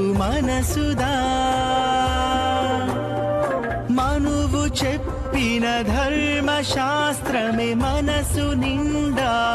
మనసుదా. మనువు చెప్పిన ధర్మశాస్త్రమే మనసు నిండా.